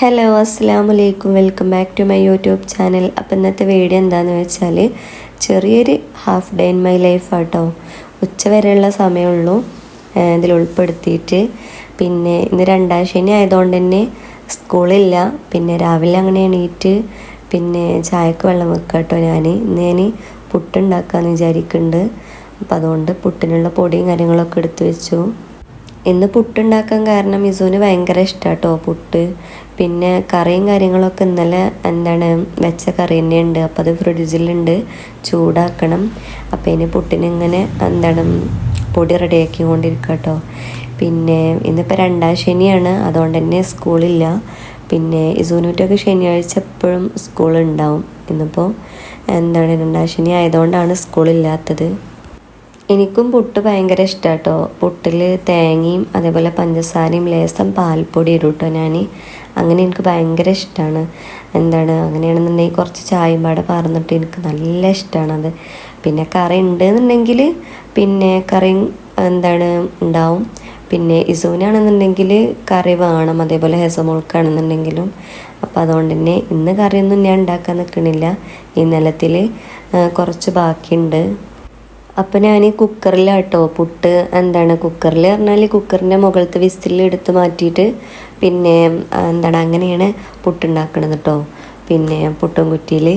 Hello അസ്സാം വലൈക്കും welcome back to my YouTube channel. അപ്പം ഇന്നത്തെ വീഡിയോ എന്താണെന്ന് വെച്ചാൽ ചെറിയൊരു half day in my life ആട്ടോ. ഉച്ച വരെയുള്ള സമയമുള്ളൂ. ഇതിൽ ഉൾപ്പെടുത്തിയിട്ട്. പിന്നെ ഇന്ന് രണ്ടാം ശനി ആയതുകൊണ്ട് തന്നെ സ്കൂളില്ല. പിന്നെ രാവിലെ അങ്ങനെ എണീറ്റ് പിന്നെ ചായക്ക് വെള്ളം വെക്കുക കേട്ടോ ഞാൻ ഇന്ന് ഞാൻ പുട്ടുണ്ടാക്കാമെന്ന് വിചാരിക്കുന്നുണ്ട് അപ്പം അതുകൊണ്ട് പുട്ടിനുള്ള പൊടിയും കാര്യങ്ങളൊക്കെ എടുത്തു വെച്ചു. ഇന്ന് പുട്ടുണ്ടാക്കാൻ കാരണം ഇസുവിന് ഭയങ്കര ഇഷ്ടാട്ടോ പുട്ട്. പിന്നെ കറിയും കാര്യങ്ങളൊക്കെ ഇന്നലെ എന്താണ് വെച്ച കറി തന്നെയുണ്ട്. അപ്പോൾ അത് ഫ്രിഡ്ജിലുണ്ട്. ചൂടാക്കണം. അപ്പോൾ ഇനി പുട്ടിനിങ്ങനെ എന്താണ് പൊടി റെഡിയാക്കി കൊണ്ടിരിക്കുക കേട്ടോ പിന്നെ ഇന്നിപ്പോൾ രണ്ടാം ശനിയാണ്. അതുകൊണ്ട് തന്നെ സ്കൂളില്ല. പിന്നെ ഇസൂനൂറ്റൊക്കെ ശനിയാഴ്ച എപ്പോഴും സ്കൂളുണ്ടാവും. ഇന്നിപ്പോൾ എന്താണ് രണ്ടാം ശനി ആയതുകൊണ്ടാണ് സ്കൂളില്ലാത്തത്. എനിക്കും പുട്ട് ഭയങ്കര ഇഷ്ടാട്ടോ. പുട്ടിൽ തേങ്ങയും അതേപോലെ പഞ്ചസാരയും ലേസം പാൽപ്പൊടി ഇടും കേട്ടോ ഞാൻ അങ്ങനെ എനിക്ക് ഭയങ്കര ഇഷ്ടമാണ് എന്താണ്? അങ്ങനെയാണെന്നുണ്ടെങ്കിൽ കുറച്ച് ചായയും പാടെ പറന്നിട്ട് എനിക്ക് നല്ല ഇഷ്ടമാണത് പിന്നെ കറി ഉണ്ട് എന്നുണ്ടെങ്കിൽ പിന്നെ കറി എന്താണ് ഉണ്ടാവും. പിന്നെ ഇസുവിനാണെന്നുണ്ടെങ്കിൽ കറി വേണം. അതേപോലെ ഹെസമോൾക്കാണെന്നുണ്ടെങ്കിലും. അപ്പോൾ അതുകൊണ്ട് തന്നെ ഇന്ന് കറിയൊന്നും ഞാൻ ഉണ്ടാക്കാൻ നിൽക്കണില്ല. ഈ നിലത്തിൽ കുറച്ച് ബാക്കിയുണ്ട്. അപ്പം ഞാൻ കുക്കറിലാട്ടോ പുട്ട് എന്താണ് കുക്കറിൽ പറഞ്ഞാൽ കുക്കറിന്റെ മുകളിലത്തെ വിസിൽ എടുത്ത് മാറ്റിയിട്ട് പിന്നെ എന്താണ് അങ്ങനെയാണ് പുട്ടുണ്ടാക്കണത് കേട്ടോ പിന്നെ പുട്ടും കുറ്റിയിൽ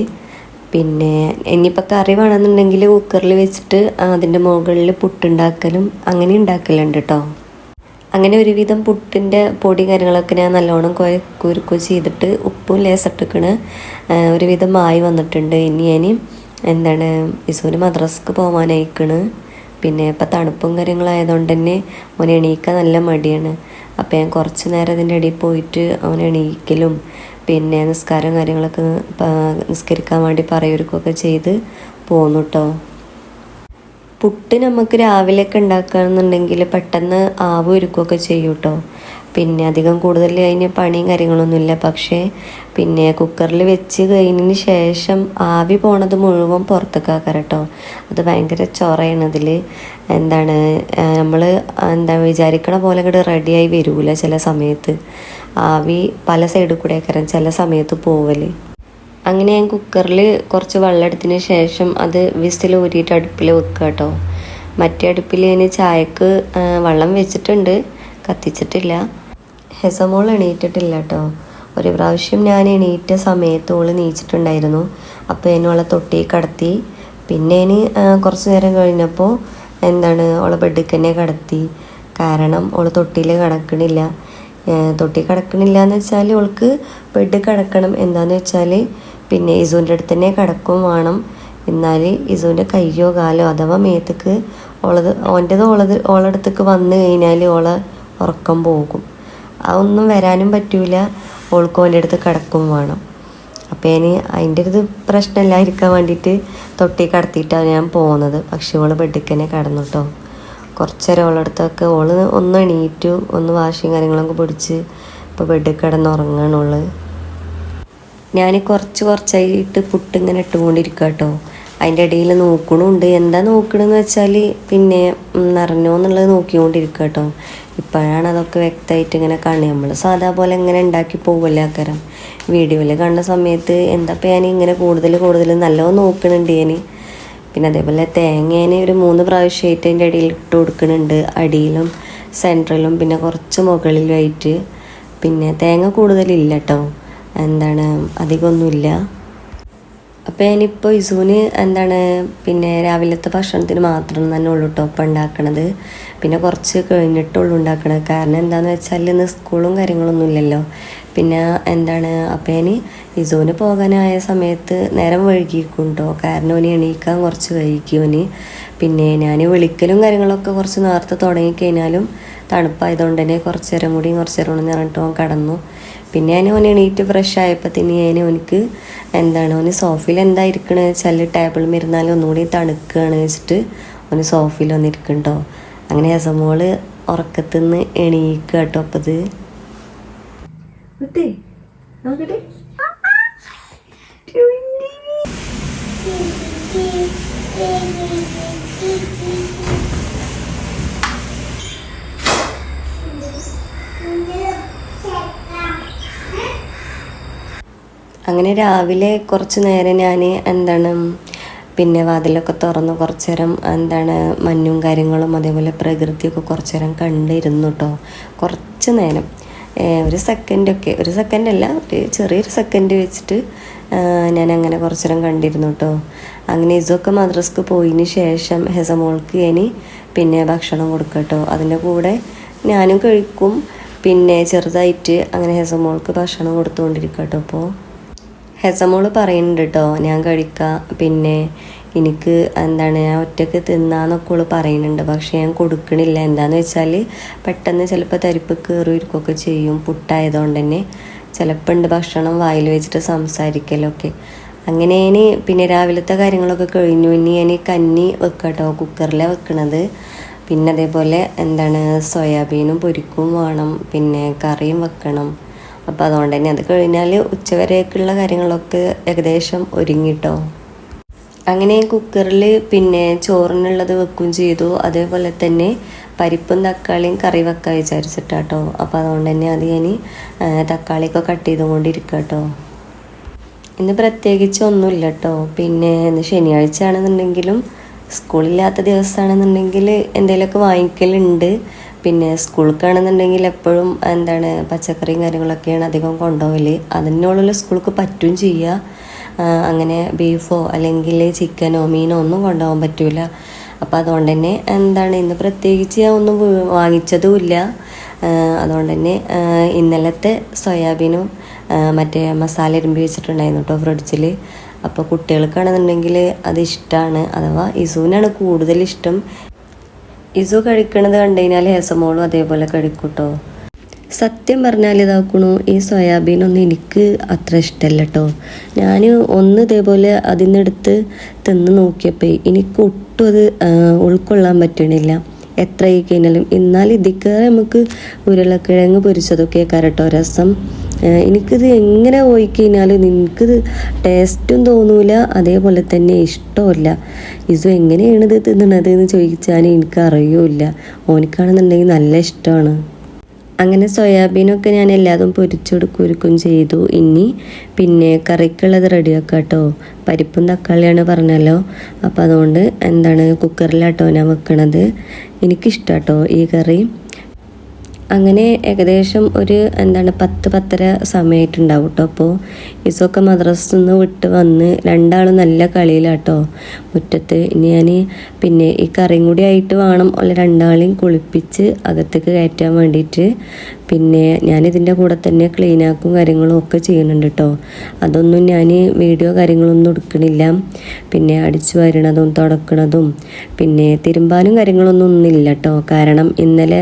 പിന്നെ ഇനിയിപ്പോൾ കറി വേണമെന്നുണ്ടെങ്കിൽ കുക്കറിൽ വെച്ചിട്ട് അതിന്റെ മുകളിൽ പുട്ടുണ്ടാക്കലും അങ്ങനെ ഉണ്ടാക്കലുണ്ട് കേട്ടോ അങ്ങനെ ഒരുവിധം പുട്ടിന്റെ പൊടി കാര്യങ്ങളൊക്കെ ഞാൻ നല്ലോണം കൊയ കുരുക്കു ചെയ്തിട്ട് ഉപ്പും ലേസിട്ടിക്കണ് ഒരുവിധം ആയി വന്നിട്ടുണ്ട്. ഇനി ഞാൻ എന്താണ് ഇസുവിന് മദ്രസക്ക് പോകാനായിക്കണ് പിന്നെ ഇപ്പം തണുപ്പും കാര്യങ്ങളായതുകൊണ്ട് തന്നെ അവൻ എണീക്കാൻ നല്ല മടിയാണ്. അപ്പം ഞാൻ കുറച്ച് നേരം അതിന്റെ ഇടയിൽ പോയിട്ട് അവൻ എണീക്കലും പിന്നെ നിസ്കാരം കാര്യങ്ങളൊക്കെ നിസ്കരിക്കാൻ വേണ്ടി പറയൊരുക്കൊക്കെ ചെയ്ത് പോന്നു കേട്ടോ പുട്ട് നമുക്ക് രാവിലെയൊക്കെ ഉണ്ടാക്കുകയാണെന്നുണ്ടെങ്കിൽ പെട്ടെന്ന് ആവ് ഒരുക്കുകയൊക്കെ ചെയ്യും കേട്ടോ പിന്നെ അധികം കൂടുതൽ അതിന് പണിയും കാര്യങ്ങളൊന്നുമില്ല. പക്ഷേ പിന്നെ കുക്കറിൽ വെച്ച് കഴിഞ്ഞതിന് ശേഷം ആവി പോണത് മുഴുവൻ പുറത്തേക്ക് ആക്കാം കേട്ടോ. അത് ഭയങ്കര ചൊറയാണ് അതിൽ എന്താണ് നമ്മൾ എന്താ വിചാരിക്കണ പോലെ ഇങ്ങോട്ട് റെഡിയായി വരൂല ചില സമയത്ത്. ആവി പല സൈഡിൽ കൂടെ ആക്കാരം ചില സമയത്ത് പോവൽ. അങ്ങനെ ഞാൻ കുക്കറിൽ കുറച്ച് വെള്ളം എടുത്തതിന് ശേഷം അത് വിസിൽ ഊരിയിട്ട് അടുപ്പിൽ വെക്കുക കേട്ടോ. മറ്റേ അടുപ്പിൽ ഞാൻ ചായക്ക് വെള്ളം വെച്ചിട്ടുണ്ട്. കത്തിച്ചിട്ടില്ല. ഹെസമോൾ എണീറ്റിട്ടില്ല കേട്ടോ ഒരു പ്രാവശ്യം ഞാൻ എണീറ്റ സമയത്ത് ഓൾ നീച്ചിട്ടുണ്ടായിരുന്നു. അപ്പോൾ എന്നോളെ തൊട്ടി കടത്തി. പിന്നെ ഇനി കുറച്ച് നേരം കഴിഞ്ഞപ്പോൾ എന്താണ് ഓളെ ബെഡിൽ തന്നെ കടത്തി. കാരണം ഓൾ തൊട്ടിയിൽ കിടക്കണില്ല. തൊട്ടി കിടക്കണില്ല എന്ന് വെച്ചാൽ ഓൾക്ക് ബെഡ് കിടക്കണം. എന്താണെന്ന് വെച്ചാൽ പിന്നെ ഇസുവിന്റെ അടുത്ത് തന്നെ കിടക്കും വേണം. എന്നാൽ ഇസുവിന്റെ കയ്യോ കാലോ അഥവാ മേത്തേക്ക് ഓളത് ഓന്റെത് ഓളത് ഓളടുത്തേക്ക് വന്നു കഴിഞ്ഞാൽ ഓളെ ഉറക്കം പോകും. അതൊന്നും വരാനും പറ്റൂല. ഓൾക്കും എന്റെ അടുത്ത് കിടക്കും വേണം. അപ്പോൾ ഞാൻ അതിന്റെ ഒരു പ്രശ്നമില്ലാതിരിക്കാൻ വേണ്ടിയിട്ട് തൊട്ടി കടത്തിയിട്ടാണ് ഞാൻ പോകുന്നത് പക്ഷേ ഓൾ ബെഡിക്കന്നെ കിടന്നു കേട്ടോ കുറച്ചേരം ഓളടുത്തൊക്കെ ഓൾ ഒന്ന് എണീറ്റു ഒന്ന് വാഷിങ് കാര്യങ്ങളൊക്കെ പിടിച്ച് ഇപ്പോൾ ബെഡിൽ കിടന്ന് ഞാൻ കുറച്ച് കുറച്ചായിട്ട് പുട്ട് ഇങ്ങനെ ഇട്ടുകൊണ്ടിരിക്കുക കേട്ടോ അതിന്റെ ഇടയിൽ നോക്കണുണ്ട്. എന്താ നോക്കണമെന്ന് വെച്ചാൽ പിന്നെ നിറഞ്ഞോ എന്നുള്ളത് നോക്കിക്കൊണ്ടിരിക്കുക കേട്ടോ ഇപ്പോഴാണ് അതൊക്കെ വ്യക്തമായിട്ട് ഇങ്ങനെ കാണുക. നമ്മൾ സാധാ പോലെ ഇങ്ങനെ ഉണ്ടാക്കി പോകുമല്ലേ അക്കരം വീഡിയോയിൽ കാണുന്ന സമയത്ത് എന്താ ഞാൻ ഇങ്ങനെ കൂടുതൽ കൂടുതൽ നല്ലോണം നോക്കണുണ്ട് ഞാൻ പിന്നെ അതേപോലെ തേങ്ങേനെ ഒരു മൂന്ന് പ്രാവശ്യമായിട്ട് അതിന്റെ ഇടയിൽ ഇട്ട് കൊടുക്കുന്നുണ്ട് അടിയിലും സെൻട്രലും പിന്നെ കുറച്ച് മുകളിലുമായിട്ട് പിന്നെ തേങ്ങ കൂടുതലില്ല കേട്ടോ. എന്താണ്? അധികമൊന്നുമില്ല. അപ്പോൾ ഞാനിപ്പോൾ ഇസൂന് എന്താണ് പിന്നെ രാവിലത്തെ ഭക്ഷണത്തിന് മാത്രം തന്നെ ഉള്ളൂ ടോപ്പ് ഉണ്ടാക്കണത്. പിന്നെ കുറച്ച് കഴിഞ്ഞിട്ടുള്ളൂ ഉണ്ടാക്കണത്. കാരണം എന്താണെന്ന് വെച്ചാൽ ഇന്ന് സ്കൂളും കാര്യങ്ങളൊന്നും ഇല്ലല്ലോ. പിന്നെ എന്താണ് അപ്പോൾ ഞാൻ ഇസൂന് പോകാനായ സമയത്ത് നേരം വൈകിക്കും കേട്ടോ കാരണം അവന് എണീക്കാൻ കുറച്ച് വൈകി അവന് പിന്നെ ഞാൻ വിളിക്കലും കാര്യങ്ങളൊക്കെ കുറച്ച് നേരത്തെ തുടങ്ങിക്കഴിഞ്ഞാലും തണുപ്പായതുകൊണ്ട് തന്നെ കുറച്ച് നേരം കൂടി കുറച്ച് നേരം കൂടി പറഞ്ഞിട്ട് കടന്നു. പിന്നെ ഞാൻ ഓൻ എണീറ്റ് ഫ്രഷ് ആയപ്പോൾ തന്നെ ഞാൻ ഓനിക്ക് എന്താണ് ഓന് സോഫയിൽ എന്താ ഇരിക്കണത് വെച്ചാൽ ടേബിൾ ഇരുന്നാലും ഒന്നുകൂടി തണുക്കുകയാണ് വെച്ചിട്ട് ഓന് സോഫയിൽ വന്നിരിക്കണ്ടോ അങ്ങനെ യസമോൾ ഉറക്കത്തു നിന്ന് എണീക്കുക കേട്ടോ അപ്പത് Thank നോക്കട്ടെ. അങ്ങനെ രാവിലെ കുറച്ച് നേരം ഞാൻ എന്താണ് പിന്നെ വാതിലൊക്കെ തുറന്ന് കുറച്ച് നേരം എന്താണ് മഞ്ഞും കാര്യങ്ങളും അതേപോലെ പ്രകൃതിയൊക്കെ കുറച്ച് നേരം കണ്ടിരുന്നു കേട്ടോ കുറച്ച് നേരം. ഒരു സെക്കൻഡൊക്കെ ഒരു സെക്കൻഡല്ല ഒരു ചെറിയൊരു സെക്കൻഡ് വെച്ചിട്ട് ഞാൻ അങ്ങനെ കുറച്ച് നേരം കണ്ടിരുന്നു കേട്ടോ അങ്ങനെ ഇതൊക്കെ മദ്രസ്ക്ക് പോയതിന് ശേഷം ഹെസമോൾക്ക് ഇനി പിന്നെ ഭക്ഷണം കൊടുക്കുക കേട്ടോ അതിന്റെ കൂടെ ഞാനും കഴിക്കും. പിന്നെ ചെറുതായിട്ട് അങ്ങനെ ഹെസമോൾക്ക് ഭക്ഷണം കൊടുത്തുകൊണ്ടിരിക്കുക കേട്ടോ അപ്പോൾ ഹെസമോൾ പറയുന്നുണ്ട് കേട്ടോ ഞാൻ കഴിക്കാം പിന്നെ എനിക്ക് എന്താണ് ഞാൻ ഒറ്റയ്ക്ക് തിന്നാന്നൊക്കെ ഓൾ പറയുന്നുണ്ട്. പക്ഷെ ഞാൻ കൊടുക്കണില്ല. എന്താന്ന് വെച്ചാൽ പെട്ടെന്ന് ചിലപ്പോൾ തരിപ്പ് കയറി ഇരിക്കുകയൊക്കെ ചെയ്യും പുട്ടായതുകൊണ്ട് തന്നെ. ചിലപ്പോൾ ഉണ്ട് ഭക്ഷണം വായിൽ വെച്ചിട്ട് സംസാരിക്കലൊക്കെ. അങ്ങനെ ഞാൻ പിന്നെ രാവിലത്തെ കാര്യങ്ങളൊക്കെ കഴിഞ്ഞു. ഇനി ഞാൻ കഞ്ഞി വെക്കാം കേട്ടോ കുക്കറിലാണ് വെക്കണത്. പിന്നെ അതേപോലെ എന്താണ് സോയാബീനും പൊരിക്കും വേണം. പിന്നെ കറിയും വെക്കണം. അപ്പോൾ അതുകൊണ്ട് തന്നെ അത് കഴിഞ്ഞാൽ ഉച്ചവരേക്കുള്ള കാര്യങ്ങളൊക്കെ ഏകദേശം ഒരുങ്ങിട്ടോ. അങ്ങനെ കുക്കറിൽ പിന്നെ ചോറിനുള്ളത് വെക്കും ചെയ്തു. അതേപോലെ തന്നെ പരിപ്പും തക്കാളിയും കറി വെക്കാൻ വിചാരിച്ചിട്ടാട്ടോ. അപ്പോൾ അതുകൊണ്ട് തന്നെ അത് ഞാൻ തക്കാളിയൊക്കെ കട്ട് ചെയ്തുകൊണ്ടിരിക്കുക കേട്ടോ ഇന്ന് പ്രത്യേകിച്ച് ഒന്നുമില്ല കേട്ടോ പിന്നെ ഇന്ന് ശനിയാഴ്ച ആണെന്നുണ്ടെങ്കിലും സ്കൂളില്ലാത്ത ദിവസമാണെന്നുണ്ടെങ്കിൽ എന്തെങ്കിലുമൊക്കെ വാങ്ങിക്കലുണ്ട്. പിന്നെ സ്കൂൾക്കാണെന്നുണ്ടെങ്കിൽ എപ്പോഴും എന്താണ് പച്ചക്കറിയും കാര്യങ്ങളൊക്കെയാണ് അധികം കൊണ്ടുപോകൽ അതിനുള്ള സ്കൂൾക്ക് പറ്റും ചെയ്യുക. അങ്ങനെ ബീഫോ അല്ലെങ്കിൽ ചിക്കനോ മീനോ ഒന്നും കൊണ്ടുപോകാൻ പറ്റൂല. അപ്പോൾ അതുകൊണ്ട് തന്നെ എന്താണ് ഇന്ന് പ്രത്യേകിച്ച് ഞാൻ ഒന്നും വാങ്ങിച്ചതുമില്ല അതുകൊണ്ട് തന്നെ ഇന്നലത്തെ സോയാബീനും മറ്റേ മസാല ഇരുമ്പി വെച്ചിട്ടുണ്ടായിരുന്നു കേട്ടോ ഫ്രിഡ്ജിൽ അപ്പോൾ കുട്ടികൾക്കാണെന്നുണ്ടെങ്കിൽ അത് ഇഷ്ടമാണ് അഥവാ ഇസുവിനാണ് കൂടുതൽ ഇഷ്ടം. ഇസു കഴിക്കണത് കണ്ടു കഴിഞ്ഞാൽ ഹേസമോളും അതേപോലെ കഴിക്കൂട്ടോ കേട്ടോ സത്യം പറഞ്ഞാൽ ഇതാക്കണു ഈ സോയാബീനൊന്നും എനിക്ക് അത്ര ഇഷ്ടമല്ല കേട്ടോ ഞാൻ ഒന്ന് ഇതേപോലെ അതിനെടുത്ത് തിന്ന് നോക്കിയപ്പോൾ എനിക്ക് ഒട്ടും അത് ഉൾക്കൊള്ളാൻ പറ്റണില്ല. എത്ര ആയി കഴിഞ്ഞാലും. എന്നാൽ ഇതിക്ക് നമുക്ക് ഉരുളക്കിഴങ്ങ് പൊരിച്ചതൊക്കെ കരട്ടോ രസം. എനിക്കിത് എങ്ങനെ പോയി കഴിഞ്ഞാലും നിനക്കിത് ടേസ്റ്റും തോന്നൂല അതേപോലെ തന്നെ ഇഷ്ടമില്ല ഇസു എങ്ങനെയാണ് ഇത് തിന്നണത് എന്ന് ചോദിച്ചാൽ എനിക്ക് അറിയൂല ഓനിക്കാണെന്നുണ്ടെങ്കിൽ നല്ല ഇഷ്ടമാണ്. അങ്ങനെ സോയാബീനൊക്കെ ഞാൻ എല്ലാതും പൊരിച്ചെടുക്കുകയും ചെയ്തു. ഇനി പിന്നെ കറിക്കുള്ളത് റെഡിയാക്കാം കേട്ടോ പരിപ്പും തക്കാളിയാണ് പറഞ്ഞല്ലോ. അപ്പോൾ അതുകൊണ്ട് എന്താണ് കുക്കറിലാട്ടോ ഞാൻ വെക്കണത്. എനിക്കിഷ്ടാട്ടോ ഈ കറി. അങ്ങനെ ഏകദേശം ഒരു എന്താണ് പത്ത് പത്തര സമയമായിട്ടുണ്ടാവും കേട്ടോ അപ്പോൾ ഇസൊക്കെ മദ്രസയിൽ നിന്ന് വിട്ട് വന്ന് രണ്ടാളും നല്ല കളിയിലാട്ടോ. മുറ്റത്ത് ഇനി ഞാൻ പിന്നെ ഈ കറിയും കൂടി ആയിട്ട് വേണം. അല്ല രണ്ടാളെയും കുളിപ്പിച്ച് അകത്തേക്ക് കയറ്റാൻ വേണ്ടിയിട്ട് പിന്നെ ഞാനിതിന്റെ കൂടെ തന്നെ ക്ലീനാക്കും കാര്യങ്ങളും ഒക്കെ ചെയ്യുന്നുണ്ട് കേട്ടോ അതൊന്നും ഞാൻ വീഡിയോ കാര്യങ്ങളൊന്നും എടുക്കണില്ല. പിന്നെ അടിച്ചു വരണതും തുടക്കണതും പിന്നെ തിരുമ്പാനും കാര്യങ്ങളൊന്നും ഒന്നുമില്ല കേട്ടോ കാരണം ഇന്നലെ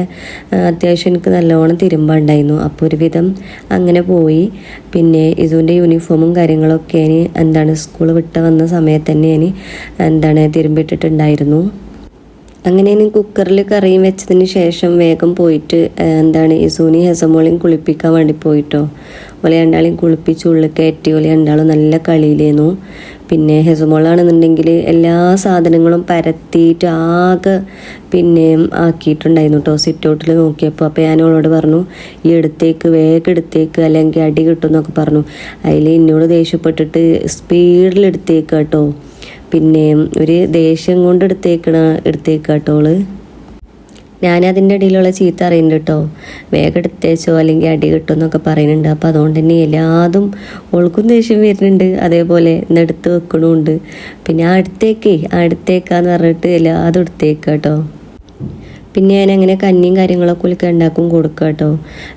അത്യാവശ്യം എനിക്ക് നല്ലോണം തിരുമ്പാണ്ടായിരുന്നു അപ്പോൾ ഒരുവിധം അങ്ങനെ പോയി. പിന്നെ ഇതുന്റെ യൂണിഫോമും കാര്യങ്ങളൊക്കെ ഇനി എന്താണ് സ്കൂൾ വിട്ട് വന്ന സമയത്ത് തന്നെ ഇനി എന്താണ് തിരുമ്പിട്ടിട്ടുണ്ടായിരുന്നു. അങ്ങനെ ഇനി കുക്കറിൽ കറിയും വെച്ചതിന് ശേഷം വേഗം പോയിട്ട് എന്താണ് ഈ സൂനി ഹെസമോളെയും കുളിപ്പിക്കാൻ വേണ്ടി പോയിട്ടോ? ഓലെ രണ്ടാളെയും കുളിപ്പിച്ച് ഉള്ളിൽ കയറ്റി ഓലെ രണ്ടാളും നല്ല കളിയിലേന്നു. പിന്നെ ഹെസമോളാണെന്നുണ്ടെങ്കിൽ എല്ലാ സാധനങ്ങളും പരത്തിയിട്ട് ആകെ പിന്നെ ആക്കിയിട്ടുണ്ടായിരുന്നു കേട്ടോ സിറ്റ് ഔട്ടിൽ നോക്കിയപ്പോൾ അപ്പോൾ ഞാൻ അവളോട് പറഞ്ഞു ഈ എടുത്തേക്ക് വേഗം എടുത്തേക്ക് അല്ലെങ്കിൽ അടി കിട്ടും എന്നൊക്കെ പറഞ്ഞു. അതിൽ എന്നോട് ദേഷ്യപ്പെട്ടിട്ട് സ്പീഡിൽ എടുത്തേക്ക് കേട്ടോ. പിന്നെ ഒരു ദേഷ്യം കൊണ്ട് എടുത്തേക്കണ എടുത്തേക്കാട്ടോൾ. ഞാൻ അതിന്റെ ഇടയിലുള്ള ചീത്ത അറിയുന്നുണ്ട് കേട്ടോ. വേഗം എടുത്തേച്ചോ അല്ലെങ്കിൽ അടി കിട്ടും എന്നൊക്കെ പറയുന്നുണ്ട്. അപ്പോൾ അതുകൊണ്ട് തന്നെ എല്ലാതും ഓൾക്കും ദേഷ്യം വരുന്നുണ്ട്. അതേപോലെ ഇന്നെടുത്ത് വെക്കണമുണ്ട് പിന്നെ ആ അടുത്തേക്കേ ആ അടുത്തേക്കാന്ന് പറഞ്ഞിട്ട് എല്ലാതും എടുത്തേക്കാട്ടോ പിന്നെ ഞാൻ അങ്ങനെ കഞ്ഞിയും കാര്യങ്ങളൊക്കെ ഉള്ളിൽ ഉണ്ടാക്കും കൊടുക്കുക കേട്ടോ.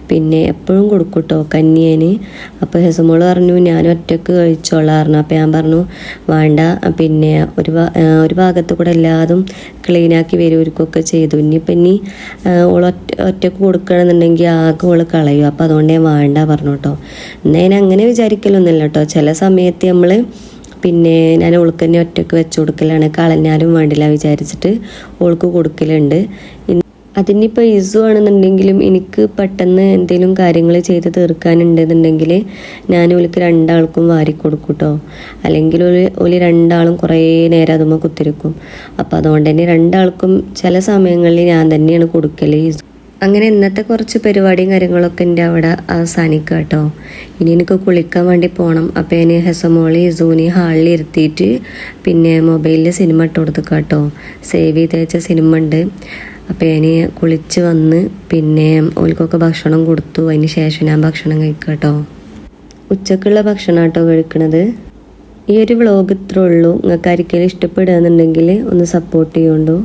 പിന്നെ എപ്പോഴും കൊടുക്കും കേട്ടോ കഞ്ഞിയേന് അപ്പോൾ ഹെസമോൾ പറഞ്ഞു ഞാൻ ഒറ്റയ്ക്ക് കഴിച്ചോളാറിന് അപ്പോൾ ഞാൻ പറഞ്ഞു വേണ്ട. പിന്നെ ഒരു ഒരു ഭാഗത്ത് കൂടെ എല്ലാതും ക്ലീനാക്കി വരുവർക്കൊക്കെ ചെയ്തു. ഇനിയിപ്പോൾ ഇനി ഓൾ ഒറ്റ ഒറ്റയ്ക്ക് കൊടുക്കണമെന്നുണ്ടെങ്കിൽ ആകെ ഓൾ കളയും. അപ്പോൾ അതുകൊണ്ട് ഞാൻ വേണ്ട പറഞ്ഞു കേട്ടോ. എന്നാൽ ഞാൻ അങ്ങനെ വിചാരിക്കലൊന്നുമില്ല കേട്ടോ. ചില സമയത്ത് നമ്മൾ പിന്നെ ഞാൻ ഓൾക്ക് തന്നെ ഒറ്റയ്ക്ക് വെച്ച് കൊടുക്കലാണ്. കളഞ്ഞാലും വേണ്ടില്ല വിചാരിച്ചിട്ട് ഓൾക്ക് കൊടുക്കലുണ്ട്. അതിനിപ്പോൾ ഇസു ആണെന്നുണ്ടെങ്കിലും എനിക്ക് പെട്ടെന്ന് എന്തെങ്കിലും കാര്യങ്ങൾ ചെയ്ത് തീർക്കാനുണ്ടെന്നുണ്ടെങ്കിൽ ഞാൻ ഓൾക്ക് രണ്ടാൾക്കും വാരി കൊടുക്കും കേട്ടോ അല്ലെങ്കിൽ ഒരു ഒലി രണ്ടാളും കുറേ നേരം അതുമ്പോൾ കുത്തിരിക്കും. അപ്പോൾ അതുകൊണ്ട് തന്നെ രണ്ടാൾക്കും ചില സമയങ്ങളിൽ ഞാൻ തന്നെയാണ് കൊടുക്കൽ അങ്ങനെ ഇന്നത്തെ കുറച്ച് പരിപാടിയും കാര്യങ്ങളൊക്കെ എന്റെ അവിടെ അവസാനിക്കുക കേട്ടോ. ഇനി എനിക്ക് കുളിക്കാൻ വേണ്ടി പോകണം അപ്പോൾ ഞാൻ ഹെസമോളി സൂനി ഹാളിൽ ഇരുത്തിയിട്ട് പിന്നെ മൊബൈലിൽ സിനിമ ഇട്ട് കൊടുത്തു കേട്ടോ. സേവ് ചെയ്ത് വെച്ച സിനിമ ഉണ്ട്. അപ്പോൾ ഞാൻ കുളിച്ച് വന്ന് പിന്നെ ഓൽക്കൊക്കെ ഭക്ഷണം കൊടുത്തു. അതിന് ശേഷം ഞാൻ ഭക്ഷണം കഴിക്കുക കേട്ടോ. ഉച്ചക്കുള്ള ഭക്ഷണം കേട്ടോ കഴിക്കണത്. ഈ ഒരു വ്ളോഗ് ഇത്രേ ഉള്ളൂ. നിങ്ങൾക്ക് ആർക്കെങ്കിലും ഇഷ്ടപ്പെടുകയെന്നുണ്ടെങ്കിൽ ഒന്ന് സപ്പോർട്ട് ചെയ്യുകൊണ്ടു